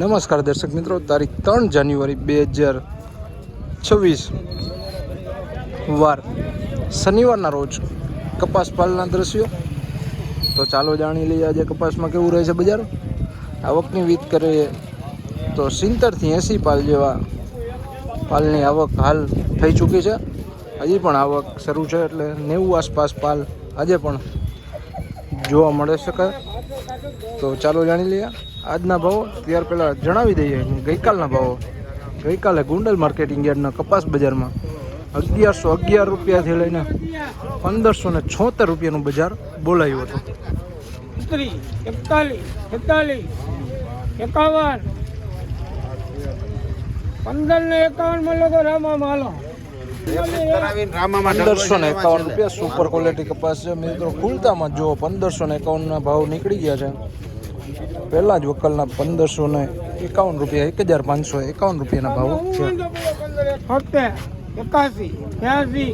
નમસ્કાર દર્શક મિત્રો, તારીખ ત્રણ જાન્યુઆરી બે હજાર છવ્વીસ વાર શનિવારના રોજ કપાસ પાલના દ્રશ્યો. તો ચાલો જાણી લઈએ આજે કપાસમાં કેવું રહે છે બજાર. આવકની વીત કરીએ તો સિત્તેરથી એંસી પાલ જેવા પાલની આવક હાલ થઈ ચૂકી છે. હજી પણ આવક શરૂ છે એટલે નેવું આસપાસ પાલ આજે પણ જોવા મળે શકે તો ચાલો જાણી લઈએ. આજના ભાવો ત્યાર પહેલાં જણાવી દઈએ ગઈકાલના ભાવો. ગઈકાલે ગુંડલ માર્કેટિંગ યાર્ડના કપાસ બજારમાં અગિયારસો અગિયાર રૂપિયાથી લઈને પંદરસો ને છોતેર રૂપિયાનું બજાર બોલાયું હતું. એકાવન. પંદર ને એકાવન મળો તો રામા માલો પંદરસો ને એકાવન રૂપિયા સુપર ક્વોલિટી કપાસ છે. મિત્રો ખુલતામાં જો પંદરસો ને એકાવનના ભાવ નીકળી ગયા છે. પહેલાં જ વકલના પંદરસો ને એકાવન રૂપિયા એક હજાર પાંચસો એકાવન રૂપિયાના ભાવ છે. સત્તર એકાસી છ્યાસી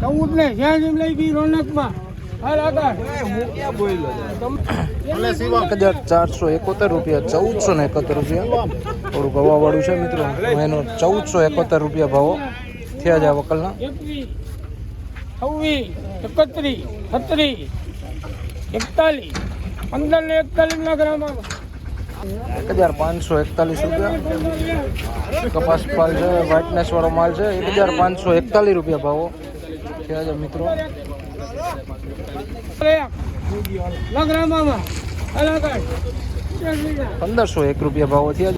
ચૌદ ને છ્યાસી લઈ ગઈ રોનકમાં. એક હજાર ચારસો એકોતેર રૂપિયા ચૌદસો ને એકોતેર રૂપિયા. થોડું ગવાવાળું છે મિત્રો એનો ચૌદસો એકોતેર રૂપિયા ભાવો થયા છે આ વકલના. છવ્વીસ એકત્રીસ છત્રીસ એકતાલીસ પંદર ને એકતાલીસ ના ગ્રામ એક હજાર પાંચસો એકતાલીસ રૂપિયા. કપાસ પાલ છે વ્હાઇટનેસ વાળો માલ છે એક હજાર પાંચસો એકતાલીસ રૂપિયા ભાવો. થયા છે મિત્રો. પંદરસો એક રૂપિયા ભાવો થયા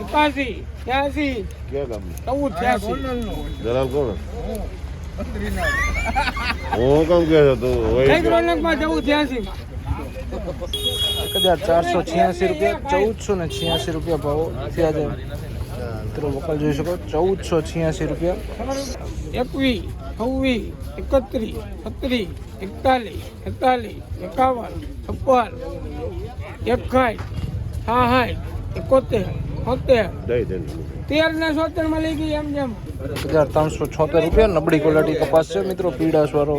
હું કેમ કે એક હજાર ચારસો છ્યાસી રૂપિયા, ચૌદસો ને છ્યાસી રૂપિયા ભાવો થયા છે મિત્રો વકલ જોઈ શકો, ચૌદસો છ્યાસી રૂપિયા. એકવીસ, છવ્વીસ, એકત્રીસ, છત્રીસ, એકતાલીસ એકતાલીસ એકાવન, છપ્પન હા સાઠ એકોતેર. સિત્તેર દઈ દે તેર ને સોતેર લઈ ગઈ એમ જેમ. એક હજાર ત્રણસો છોતેર રૂપિયા નબળી ક્વોલિટી કપાસ છે મિત્રો વાળો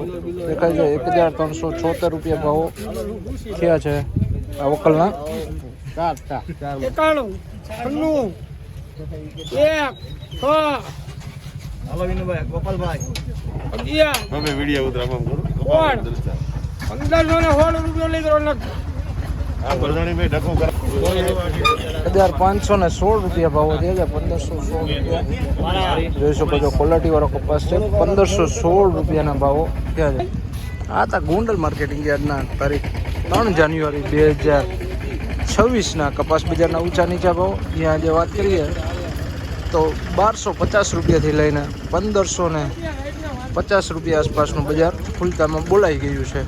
દેખાય છે એક હજાર ત્રણસો છોતેર રૂપિયા ભાવો થયા છે આ વકલના. એકાણું છન્નું એક છ અગિયાર અમે વિડિયો ઉતરામાં કરું. પંદરસો ને સોળ રૂપિયા લઈ ગયો હજાર પાંચસો સોળ રૂપિયા ભાવો થયા હજાર પંદરસો સોળ રૂપિયા. જોઈ શકો છો ક્વોલિટી કપાસ છે. પંદરસો સોળ રૂપિયાના ભાવો ત્યાં છે. આ માર્કેટિંગ યાર્ડના તારીખ ત્રણ જાન્યુઆરી બે હજાર છવ્વીસના કપાસ બજારના ઊંચા નીચા ભાવ. ત્યાં જે વાત કરીએ તો બારસો પચાસ રૂપિયાથી લઈને પંદરસો ને પચાસ રૂપિયા આસપાસનું બજાર ખુલતામાં બોલાઈ ગયું છે.